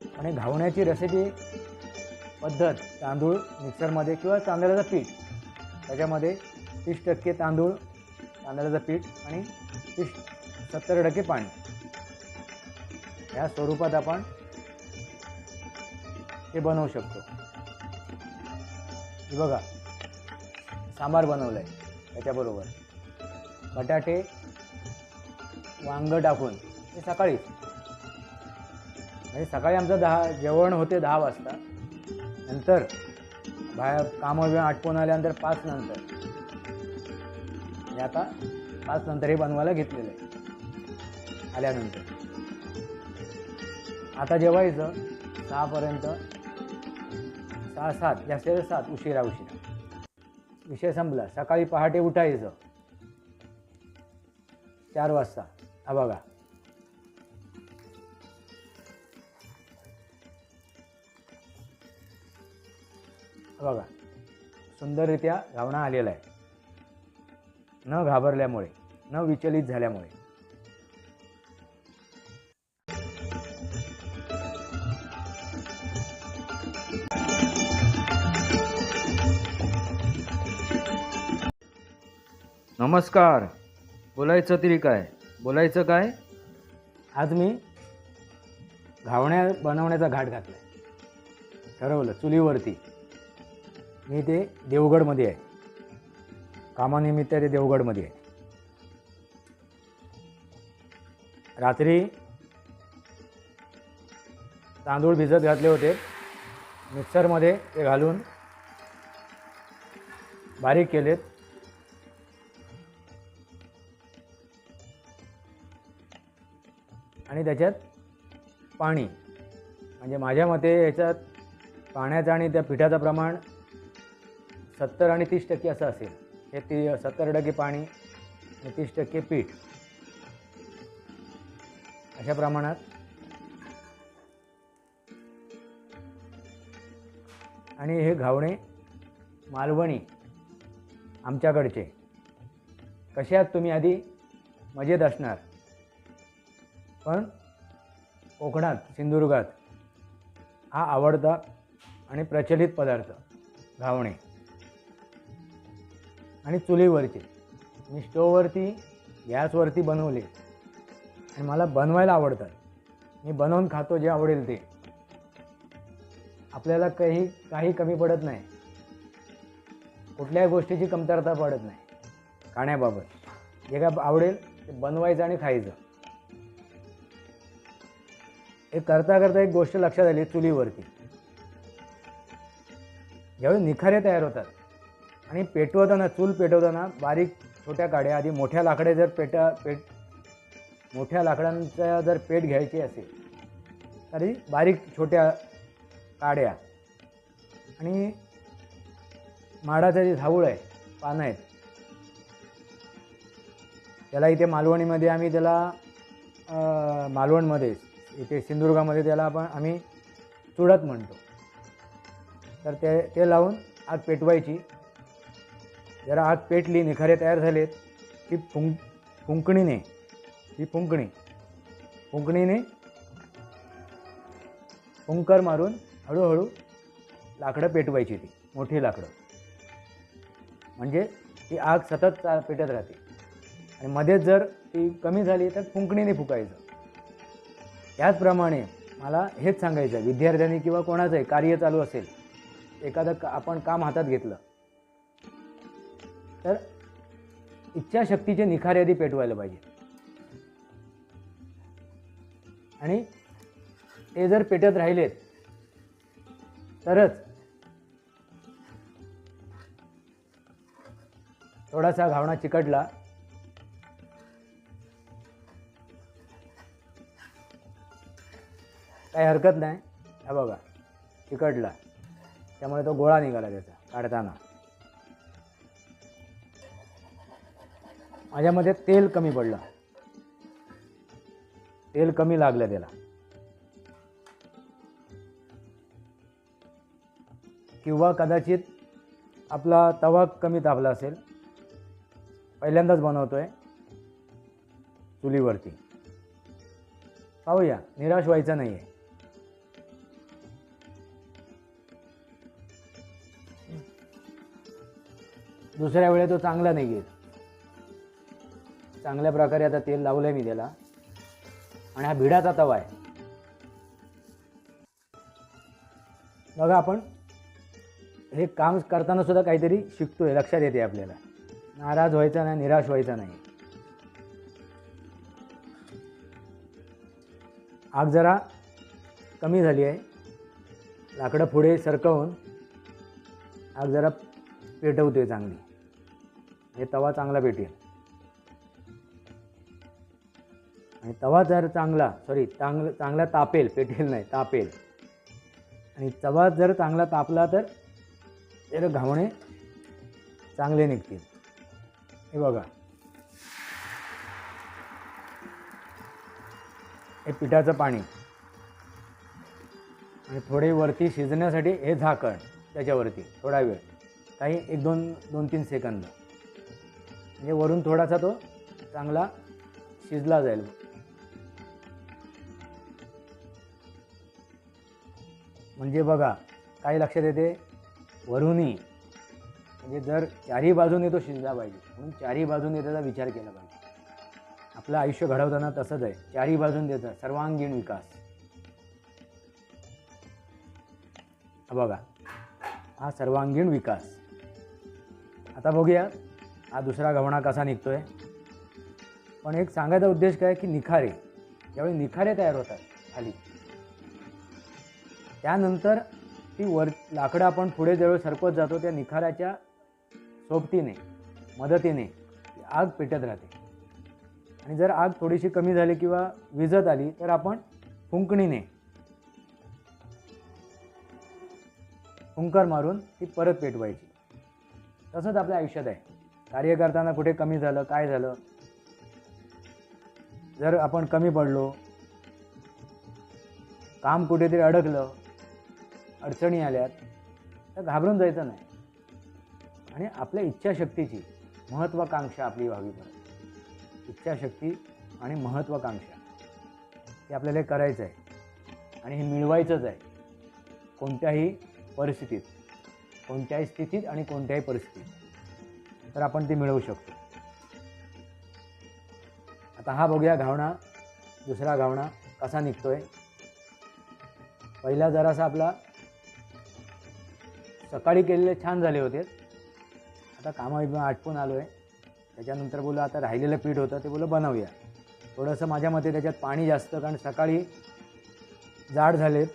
आणि घावण्याची रेसिपी पद्धत तांदूळ मिक्सरमध्ये किंवा तांदळाचं पीठ. त्याच्यामध्ये तीस टक्के तांदूळ तांदळाचं पीठ आणि तीस सत्तर टक्के पाणी. ह्या स्वरूपात आपण ते बनवू शकतो. हे बघा सांबार बनवलं आहे त्याच्याबरोबर. बटाटे वांग टाकून हे सकाळीच म्हणजे सकाळी आमचं दहा जेवण होते दहा वाजता. नंतर बाहेर कामं बिमं आटपून आल्यानंतर पाच नंतर. आणि आता पाच नंतर हे बनवायला घेतलेलं आहे. आल्यानंतर. आता जेवायचं सहापर्यंत. सहा सात जास्त सात उशिरा उशिरा. विषय संपला. सकाळी पहाटे उठायचं. चार वाजता. हा बघा. बघा सुंदररित्या घावणा आलेला आहे. न घाबरल्यामुळे न विचलित झाल्यामुळे. नमस्कार. बोलायचं तरी काय? बोलायचं काय? आज मी घावण्या बनवण्याचा घाट घातला ठरवलं चुलीवरती. मी ते देवगडमध्ये आहे. कामानिमित्त ते देवगडमध्ये आहे. रात्री तांदूळ भिजत घातले होते. मिक्सरमध्ये ते घालून बारीक केलेत. आणि त्याच्यात पाणी म्हणजे माझ्या मते याच्यात पाण्याचं आणि त्या पिठाचं प्रमाण सत्तर आणि तीस टक्के असं असेल. हे ती सत्तर टक्के पाणी आणि तीस टक्के पीठ. अशा प्रमाणात आणि हे घावणे मालवणी आमच्याकडचे. कसे आहात तुम्ही आधी मजेत असणार? पण कोकणात सिंधुदुर्गात हा आवडता आणि प्रचलित पदार्थ घावणे. आणि चुलीवरचे. मी स्टोववरती गॅसवरती बनवले. आणि मला बनवायला आवडतात. मी बनवून खातो जे आवडेल ते. आपल्याला काही काही कमी पडत नाही. कुठल्याही गोष्टीची कमतरता पडत नाही. खाण्याबाबत. जे काय आवडेल ते बनवायचं आणि खायचं. हे करता करता एक गोष्ट लक्षात आली चुलीवरती. ज्यावेळी निखारे तयार होतात आणि पेटवताना चूल पेटवताना बारीक छोट्या काड्या आधी मोठ्या लाकडे जर पेटा पेट मोठ्या लाकडांचा जर पेट घ्यायची असेल तरी बारीक छोट्या काड्या आणि माडाचं जे झाऊळ आहे पानं आहेत त्याला इथे मालवणीमध्ये आम्ही त्याला मालवणमध्ये इथे सिंधुदुर्गामध्ये त्याला आपण आम्ही चुडत म्हणतो. तर ते ते लावून आग पेटवायची. जरा आग पेटली निखारे तयार झालेत. की फुंक फुंकणीने ही फुंकणी. फुंकणीने फुंकर मारून हळूहळू लाकडं पेटवायची ती मोठी लाकडं. म्हणजे ती आग सतत चा पेटत राहते. आणि मध्येच जर ती कमी झाली तर फुंकणीने फुकायचं. त्याचप्रमाणे मला हेच सांगायचं विद्यार्थ्यांनी किंवा कोणाचंही कार्य चालू असेल एखादं का आपण काम हातात घेतलं तर इच्छाशक्तीचे निखार यादी पेटवायला पाहिजे. आणि ते जर पेटत राहिलेत तरच थोडासा घावणा चिकटला. काही हरकत नाही. हा बघा चिकटला. त्यामुळे तो गोळा निघाला त्याचा काढताना. माझ्यामध्ये तेल कमी पडलं. तेल कमी लागलं त्याला. किंवा कदाचित आपला तवा कमी तापला असेल. पहिल्यांदाच बनवतोय. चुलीवरती. पाहूया निराश व्हायचं नाही आहे दुसऱ्या वेळे तो चांगला नाही येत. चांगल्या प्रकारे आता तेल लावलं आहे मी त्याला. आणि हा भिडाचा तवा आहे. बघा आपण हे काम करताना सुद्धा काहीतरी शिकतोय लक्षात येते आपल्याला. नाराज व्हायचा नाही निराश व्हायचा नाही. आग जरा कमी झाली आहे. लाकडं पुढे सरकवून आग जरा पेटवतोय चांगली. हे तवा चांगला पेटेल. आणि तवा जर चांगला सॉरी चांगलं चांगला तापेल पेटेल नाही तापेल. आणि तवा जर चांगला तापला तर त्याला घावणे चांगले निघतील. हे बघा. हे पिठाचं पाणी. आणि थोडे वरती शिजण्यासाठी हे झाकण त्याच्यावरती थोडा वेळ. काही एक दोन दोन तीन सेकंद. म्हणजे वरून थोडासा तो चांगला शिजला जाईल. म्हणजे बघा काय लक्षात येते? वरुणी. म्हणजे जर चारही बाजूने तो शिजला पाहिजे म्हणून चारही बाजूने त्याचा विचार केला पाहिजे. आपलं आयुष्य घडवताना तसंच आहे. चारही बाजून देतं सर्वांगीण विकास. हा बघा हा सर्वांगीण विकास. आता बघूया हा दुसरा घवणा कसा निघतोय. पण एक सांगायचा उद्देश काय की निखारे. ज्यावेळी निखारे तयार होतात खाली. त्यानंतर ती वर लाकडं आपण पुढे जवळ सरपत जातो त्या निखाराच्या सोबतीने मदतीने आग पेटत राहते. आणि जर आग थोडीशी कमी झाली किंवा विजत आली तर आपण फुंकणीने फुंकर मारून ती परत पेटवायची. तसंच आपल्या आयुष्यात आहे. कार्य करताना कुठे कमी झालं काय झालं? जर आपण कमी पडलो काम कुठेतरी अडकलं अडचणी आल्यात तर घाबरून जायचं नाही. आणि आपल्या इच्छाशक्तीची महत्त्वाकांक्षा आपली व्हावी परत इच्छाशक्ती आणि महत्त्वाकांक्षा हे आपल्याला हे करायचं आहे आणि हे मिळवायचंच आहे. कोणत्याही परिस्थितीत कोणत्याही स्थितीत आणि कोणत्याही परिस्थितीत. तर आपण ते मिळवू शकतो. आता हा बघूया घावणा दुसरा घावणा कसा निघतोय. पहिला जरासा आपला सकाळी केलेले छान झाले होते. आता कामा आटपून आलो आहे त्याच्यानंतर बोललो आता राहिलेलं पीठ होतं ते बोललं बनवूया. थोडंसं माझ्या मते त्याच्यात पाणी जास्त कारण सकाळी जाड झालेत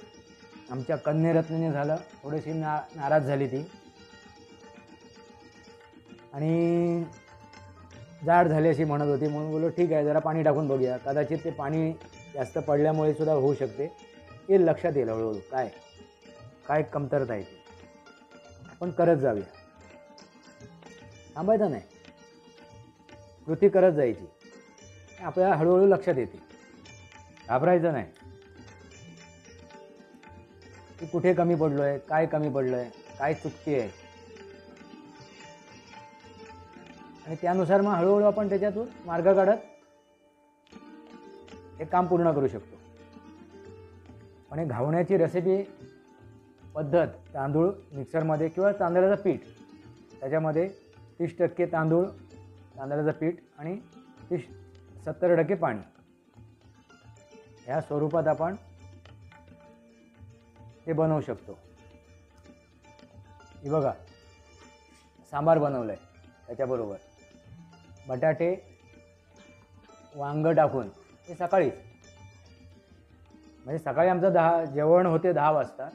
आमच्या कन्यरत्नीने झालं. थोडीशी ना नाराज झाली ती. आणि जाड झाली अशी म्हणत होती. म्हणून बोललो ठीक आहे जरा पाणी टाकून बघूया. कदाचित ते पाणी जास्त पडल्यामुळे सुद्धा होऊ शकते. हे लक्षात येईल हळूहळू. काय? काय कमतरता आहे पण करत जाऊया. थांबायचं नाही. कृती करत जायची. आपल्याला हळूहळू लक्षात येते. घाबरायचं नाही. की कुठे कमी पडलो आहे काय कमी पडलं आहे काय चुकती आहे? आणि त्यानुसार मग हळूहळू आपण त्याच्यातून मार्ग काढत हे काम पूर्ण करू शकतो. पण हे घावण्याची रेसिपी पद्धत तांदूळ मिक्सरमध्ये किंवा तांदळाचं पीठ. त्याच्यामध्ये तीस टक्के तांदूळ तांदळाचं पीठ आणि तीस सत्तर टक्के पाणी. ह्या स्वरूपात आपण ते बनवू शकतो. हे बघा सांबार बनवलं आहे त्याच्याबरोबर. बटाटे वांगं टाकून हे सकाळीच. म्हणजे सकाळी आमचं दहा जेवण होते दहा वाजता.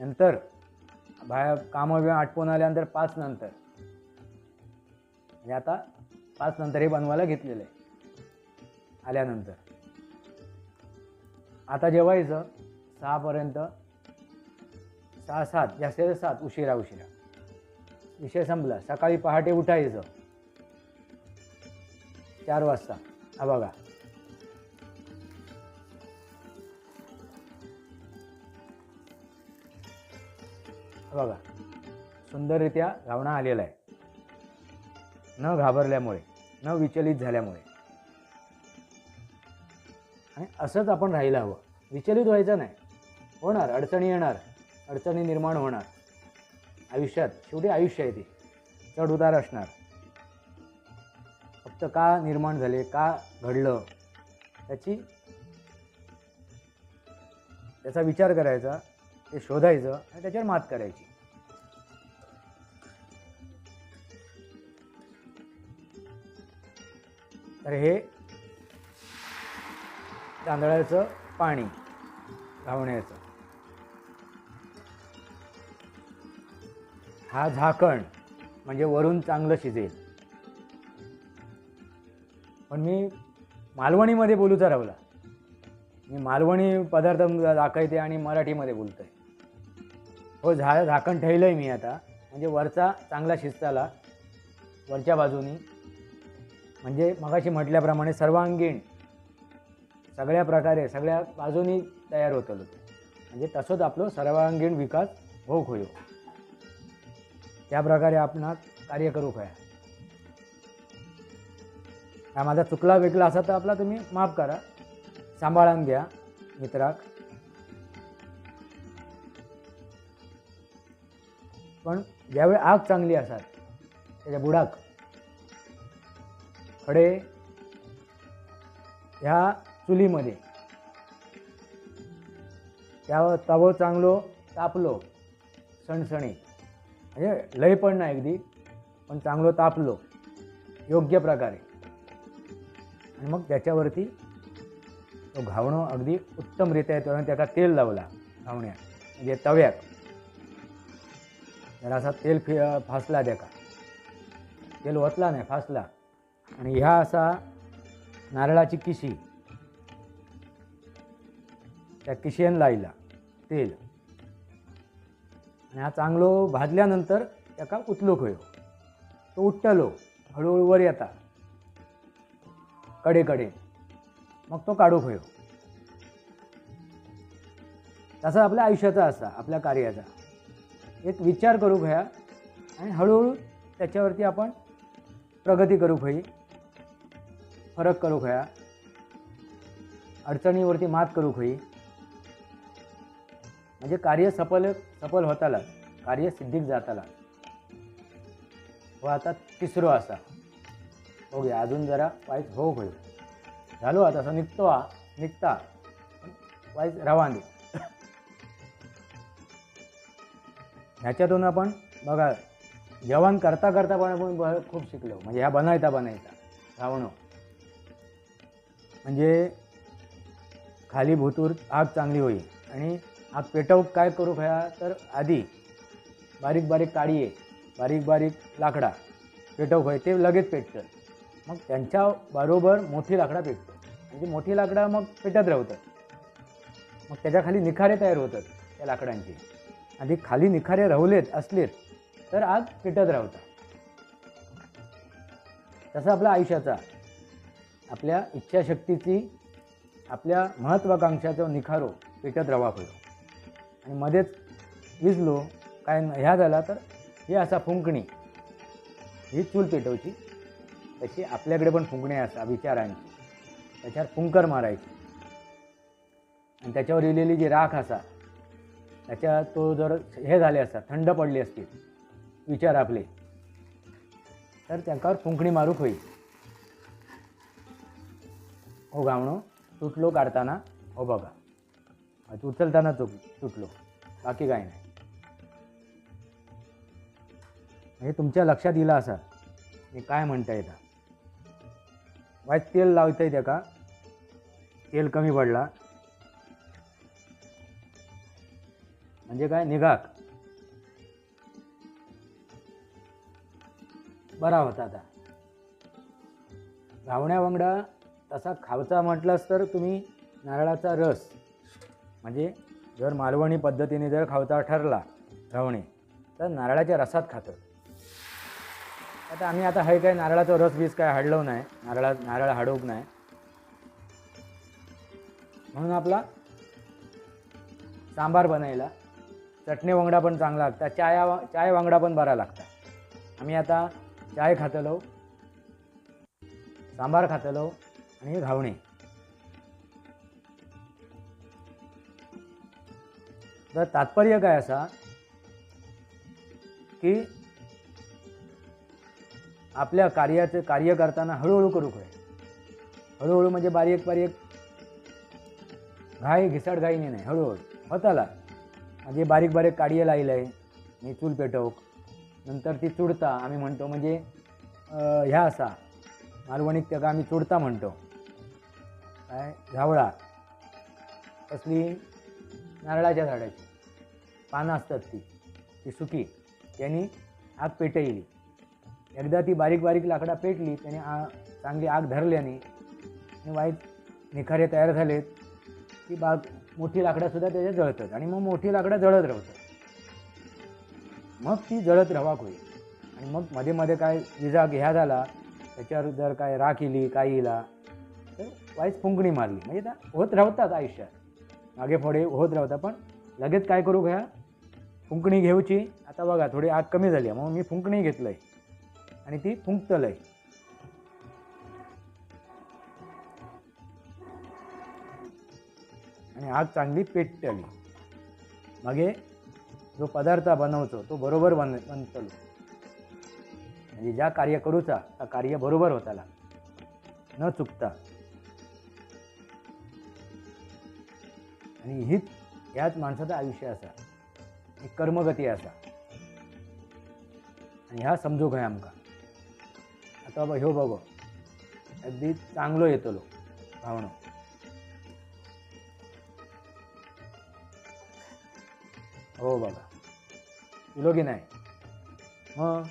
नंतर बाहेर कामं बिमं आटपून आल्यानंतर पाच नंतर. म्हणजे आता पाच नंतर हे बनवायला घेतलेलं आहे. आल्यानंतर. आता जेवायचं सहापर्यंत सहा सात जास्तीत जास्त सात उशिरा उशिरा. विषय संपला. सकाळी पहाटे उठायचं. चार वाजता. हा बघा. बघा सुंदररित्या घावणा आलेला आहे. न घाबरल्यामुळे न विचलित झाल्यामुळे. आणि असंच आपण राहायला हवं. विचलित व्हायचं नाही. होणार अडचणी येणार अडचणी निर्माण होणार. आयुष्यात शेवटी आयुष्य आहे ते. चढ उतार असणार. फक्त का निर्माण झाले का घडलं त्याची त्याचा विचार करायचा. ते शोधायचं आणि त्याच्यावर मात करायची. तर हे तांदळाचं पाणी धावण्याचं हा झाकण म्हणजे वरून चांगलं शिजेल. पण मी मालवणीमध्ये बोलूचा रावला मी मालवणी पदार्थ दाखवते आणि मराठीमध्ये बोलतोय. हो झाडं झाकण ठेवलं आहे मी आता. म्हणजे वरचा चांगला शिजताला वरच्या बाजूनी. म्हणजे मगाशी म्हटल्याप्रमाणे सर्वांगीण सगळ्या प्रकारे सगळ्या बाजूनी तयार होतलो म्हणजे तसंच आपलं सर्वांगीण विकास होऊ होयो. त्या प्रकारे आपण कार्य करू खया हा माझा चुकला वेगळा असा तर आपला तुम्ही माफ करा. सांभाळून घ्या मित्राक. पण ज्यावेळी आग चांगली असतात त्याच्या बुडाक. खडे ह्या चुलीमध्ये. त्या तवो चांगलो तापलो सणसणी. म्हणजे लय पण नाही अगदी पण चांगलो तापलो योग्य प्रकारे. आणि मग त्याच्यावरती तो घावणं अगदी उत्तमरित्या येतो आणि त्याला तेल लावला घावण्या म्हणजे तव्यात. जरासा असा तेल फि फासला त्याका तेल ओतला नाही फासला. आणि ह्या असा नारळाची किशी. त्या किशेन लायला तेल. आणि हा चांगलो भाजल्यानंतर त्याका उतलूक होयो तो उठ्ठलो हळूहळू वर येता. कडे कडे मग तो काढूक होयो तसा आपल्या आयुष्याचा असा आपल्या कार्याचा. एक विचार करू घ्या आणि हळूहळू त्याच्यावरती आपण प्रगती करू खई फरक करू घ्या अडचणीवरती मात करू खई म्हणजे कार्य सफल सफल होताला कार्य सिद्धीक जाताला. व आता तिसरो असा. हो घ्या अजून जरा वाईट हो होईल झालो आता असं निघतो निघता. वाईज रवान. ह्याच्यातून आपण बघा जेवण करता करता पण आपण खूप शिकलो. म्हणजे ह्या बनायता बनायता. धावणं हो. म्हणजे खाली भुतूर आग चांगली होईल. आणि आग पेटवूक काय करू खया तर आधी बारीक बारीक काळी आहे बारीक बारीक लाकडा पेटवू होय ते लगेच पेटतं. मग त्यांच्या बरोबर मोठी लाकडा पेटतं. म्हणजे मोठी लाकडा मग पेटत राहतात. मग त्याच्याखाली निखारे तयार होतात त्या लाकडांची. आधी खाली निखारे राहलेत असलेत तर आग पेटत राहता तसा आपल्या आयुष्याचा. आपल्या इच्छाशक्तीची आपल्या महत्त्वाकांक्षाचा निखारो पेटत राहा होतो आणि मध्येच विजलो काय ह्या झाला तर हे असा फुंकणी. ही चूल पेटवची. तशी आपल्याकडे पण फुंकणे असा विचारांची. त्याच्यावर फुंकर मारायची. आणि त्याच्यावर लिहिलेली जी राख असा त्याच्या तो जर हे झाले असतात थंड पडली असतील विचार आपले तर त्यांच्यावर फुंकणी मारूक होईल हो गावणं तुटलो काढताना हो बघा. उचलताना चुक तुटलो बाकी काय नाही. म्हणजे तुमच्या लक्षात येईल असा. मी काय म्हणता येतं वाईट तेल लावता येते का? तेल कमी पडला. म्हणजे काय? निघाक. बरा होता आता. घावण्या वांगडा तसा खावचा म्हटलास तर तुम्ही नारळाचा रस. म्हणजे जर मालवणी पद्धतीने जर खावचा ठरला घावणे तर नारळाच्या रसात खातं. आता आम्ही आता हे काय नारळाचा रस बीस काय हाडलो नाही. नारळा नारळ हाडवूक नाही. म्हणून आपला सांबार बनायला. चटणी वांगडा पण चांगला लागता. चाया वा- चाय वांगडा पण बरा लागता. आम्ही आता चाय खातलो सांबार खातलो आणि घावणे. तर तात्पर्य काय असा की आपल्या कार्याचं कार्य करताना हळूहळू करू खंय हळूहळू म्हणजे बारीक बारीक घाई घिसाड घाईने नाही हळूहळू. होताला. म्हणजे बारीक बारीक काडये लायलं आहे मी चूल पेटवक. नंतर ती चुडता आम्ही म्हणतो म्हणजे ह्या असा. मालवणीक त्याका आम्ही चुडता म्हणतो. काय? झावळा. कसली? नारळाच्या झाडाची. पानं असतात ती. ती सुकी. त्यांनी आग पेटयली. एकदा ती बारीक बारीक लाकडा पेटली त्याने आ चांगली आग धरल्याने आणि वाईट निखारे तयार झालेत. ती बाग मोठी लाकडंसुद्धा त्याच्यात जळतात आणि मग मोठी लाकडं जळत राहतात. मग ती जळत रवाक होईल. आणि मग मध्ये मध्ये काय विजा घ्या झाला त्याच्यावर जर काय राख इली काय इला तर वाईस फुंकणी मारली. म्हणजे त्या होत राहतात आयुष्यात. मागे फोडे होत राहतात. पण लगेच काय करू घ्या? फुंकणी घेऊची. आता बघा थोडी आग कमी झाली आहे. मग मी फुंकणी घेतलंय. आणि ती फुंकतलंय. आणि आग चांगली पेटली मागे जो पदार्थ बनवतो तो बरोबर बन बनतलो म्हणजे ज्या कार्य करूचा त्या कार्य बरोबर होताला. न चुकता. आणि हीच ह्याच माणसाचं आयुष्य असा. एक कर्मगती असा. आणि ह्या समजू काय आमका. आता बाबा ह्यो बाबा अगदी चांगलो येतलो भावना. हो बाबा. इलो की नाही. मग?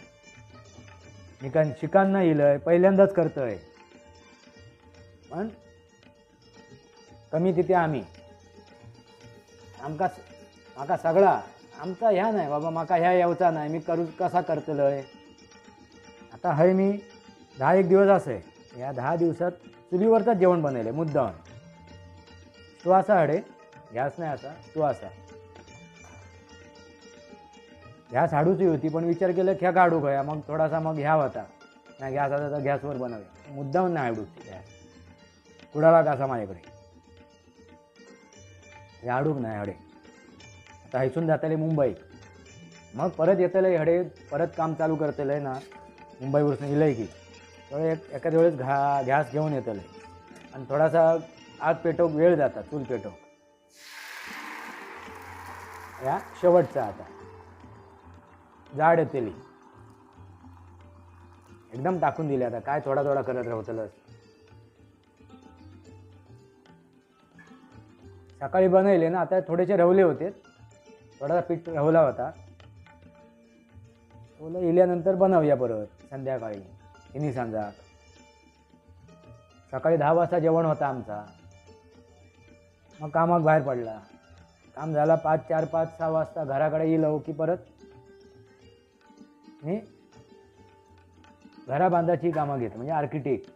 मी शिकान नाही इलय पहिल्यांदाच करतोय. पण कमी तिथे आम्ही. आमका म्हाका सगळा आमचा ह्या नाही बाबा म्हाका ह्या येवचा नाही मी करू कसा करतलोय? आता हय मी दहा एक दिवस असे. ह्या दहा दिवसात चुलीवरचाच जेवण बनवले मुद्दाम. तू असा हडे गॅस नाही असा तू असा. गॅस हाडूची होती पण विचार केला ह्या काढू गया मग थोडासा मग ह्या होता. नाही गॅस आता तर गॅसवर बनवूया. मुद्दाम नाही हाडूची गॅस. कुडाला कसा माझ्याकडे? हे हाडूक नाही हडे आता हैसून जातले मुंबई. मग परत येतले हडे परत काम चालू करतले ना मुंबईवरून इलंय की. तर एक एखाद्या वेळेस घा गॅस घेऊन येतले. आणि थोडासा आग पेटोक वेळ जाता चूल पेटोक या शेवटचा आता. जाड येते एकदम टाकून दिले आता. काय थोडा थोडा करत राहतलं सकाळी बनवले ना आता थोडेसे रवले होते. थोडासा पीठ रवला होता. ओलं इल्यानंतर बनवूया परत संध्याकाळी. तिन्ही सांजा. सकाळी दहा वाजता जेवण होता आमचा. मग कामाक बाहेर पडला. काम झाला पाच चार पाच सहा वाजता घराकडे येईल की परत मी घरा बांधाची कामं घेते म्हणजे आर्किटेक्ट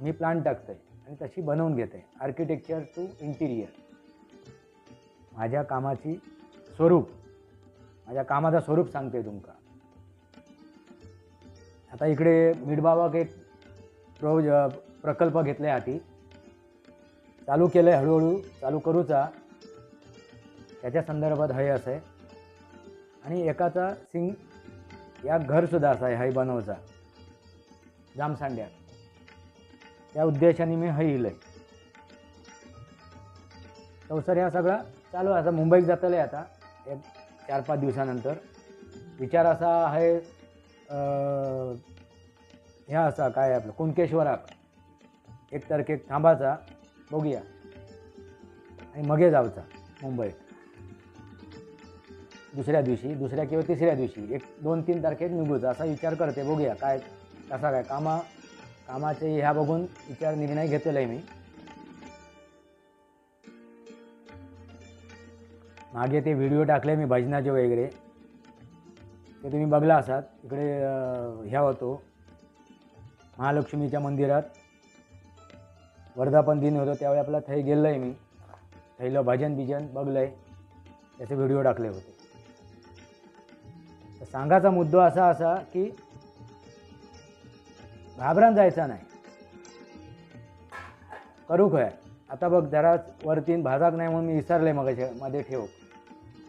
मी प्लान टाकतोय आणि तशी बनवून घेते. आर्किटेक्चर टू इंटिरियर माझ्या कामाची स्वरूप माझ्या कामाचा स्वरूप सांगते तुमका. आता इकडे मिडबाबाक एक प्रो प्रकल्प घेतले हाती. चालू केलं आहे हळूहळू चालू करूचा. त्याच्या संदर्भात हय आहे. आणि एकाचा सिंग या घरसुद्धा असा आहे हय बनवचा जामसांड्या त्या उद्देशाने मी हय इलय संसार ह्या सगळा चालू आहे. आता मुंबईत आहे आता एक चार पाच दिवसानंतर. विचार असा आहे ह्या असा काय आपलं कुणकेश्वराक एक तारखेक थांबाचा बघूया. आणि मगे जावचा मुंबईत. दुसऱ्या दिवशी दुसऱ्या किंवा तिसऱ्या दिवशी. एक दोन तीन तारखेत निघूचा. असा विचार करते बघूया काय कसा काय. कामा कामाचे ह्या बघून विचार निर्णय घेतलेला आहे मी. मागे ते व्हिडिओ टाकले मी भजनाचे वगैरे. ते तुम्ही बघला असात इकडे ह्या होतो. महालक्ष्मीच्या मंदिरात. वर्धापन दिन होतो त्यावेळी आपला थै गेलो आहे मी. थैलं भजन बिजन बघलं आहे त्याचे व्हिडिओ टाकले होते. तर सांगायचा मुद्दा असा असा की घाबरान जायचा नाही. करू काय? आता बघ जरा वरती भाजाक नाही म्हणून मी विसरले मग मध्ये ठेव.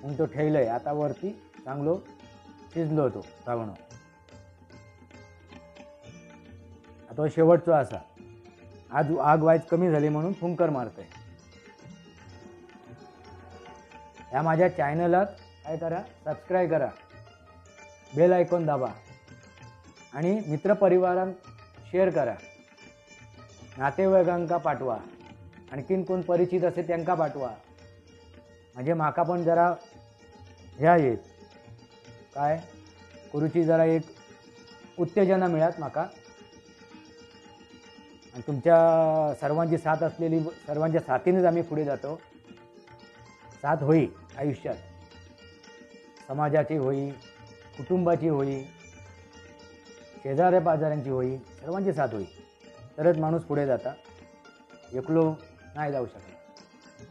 म्हणून तो ठेवलंय. आता वरती चांगलो शिजलो होतो रावणं आता शेवटचो असा. आज आग वाईज कमी झाली म्हणून फुंकर मारतोय. ह्या माझ्या चॅनलात काय करा सबस्क्राईब करा. बेल आयकॉन दाबा आणि मित्रपरिवारांक शेअर करा. नातेवाईकांका पाठवा. आणखीन कोण परिचित असेल त्यांका पाठवा. म्हणजे माका पण जरा ह्या येत काय? करूची जरा एक उत्तेजना मिळात माका. आणि तुमच्या सर्वांची साथ असलेली सर्वांच्या साथीनेच आम्ही पुढे जातो. साथ होई आयुष्यात. समाजाची होई कुटुंबाची होई शेजाऱ्या पाजाऱ्यांची होई सर्वांची साथ होई तरच माणूस पुढे जाता. एकलो नाही जाऊ शकत.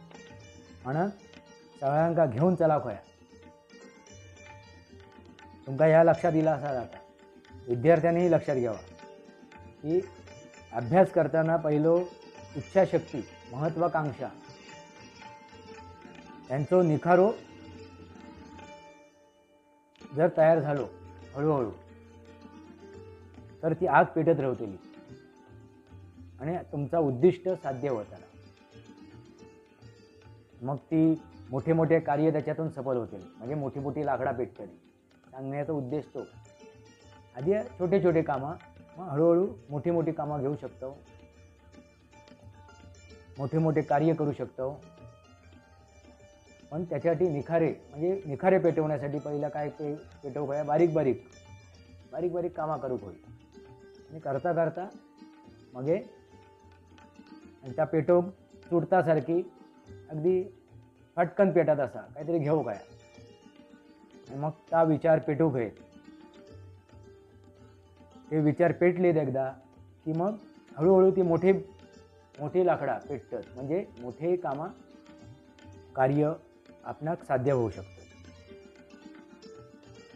म्हणून सगळ्यांका घेऊन चला खोया. तुमका ह्या लक्षात दिला असा जाता विद्यार्थ्यांनीही लक्षात घ्यावा. की अभ्यास करताना पहिलो इच्छाशक्ती महत्वाकांक्षा. यांचो निखारो जर तयार झालो हळूहळू तर ती आग पेटत राहतली आणि तुमचा उद्दिष्ट साध्य होताना. मग ती मोठे मोठे कार्य त्याच्यातून सफल होतील. म्हणजे मोठी मोठी लाकडा पेटतली. सांगण्याचा उद्देश तो. आधी छोटे छोटे कामं मग हळूहळू मोठी मोठी कामं घेऊ शकतो. मोठे मोठे कार्य करू शकतो. पण त्याच्यासाठी निखारे म्हणजे निखारे पेटवण्यासाठी पहिला काय पे पेटवू काय बारीक बारीक बारीक बारीक कामा करू होईल आणि करता करता मगे आणि त्या पेटव तुटतासारखी अगदी फटकन पेटत असा काहीतरी घेऊ काय. आणि मग त्या विचार पेटू घे ते विचार पेटलेत एकदा की मग हळूहळू ती मोठी मोठी लाकडा पेटतात. म्हणजे मोठे कामा कार्य आपणाक साध्य होऊ शकतं.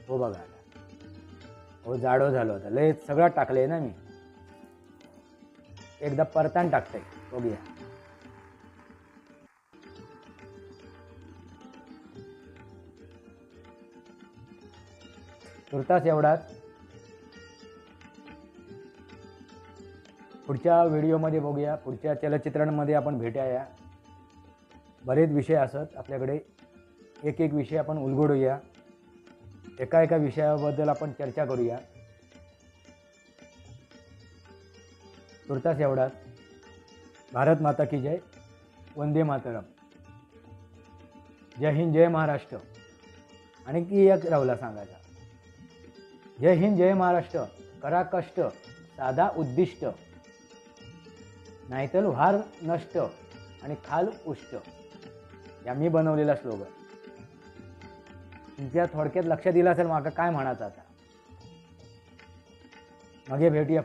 हो बघा आता हो जाडो झालो आता. लय सगळं टाकलंय ना मी. एकदा परतान टाकतंय. बघूया. तुर्तास एवढाच. पुढच्या व्हिडिओमध्ये बघूया. पुढच्या चलचित्रांमध्ये आपण भेटूया. बरेच विषय असत आपल्याकडे. एक एक विषय आपण उलगडूया. एका एका विषयाबद्दल आपण चर्चा करूया. तुर्तास एवढाच. भारत माता की जय. वंदे मातरम. जय हिंद जय महाराष्ट्र. आणि की एक राहुला सांगायचा. जय हिंद जय महाराष्ट्र. करा कष्ट साधा उद्दिष्ट. नाहीतर व्हार नष्ट आणि खाल उष्ट. या मी बनवलेला स्लोगन. तुमच्या थोडक्यात लक्ष दिलं असेल माका काय म्हणायचं आता? मागे भेटूया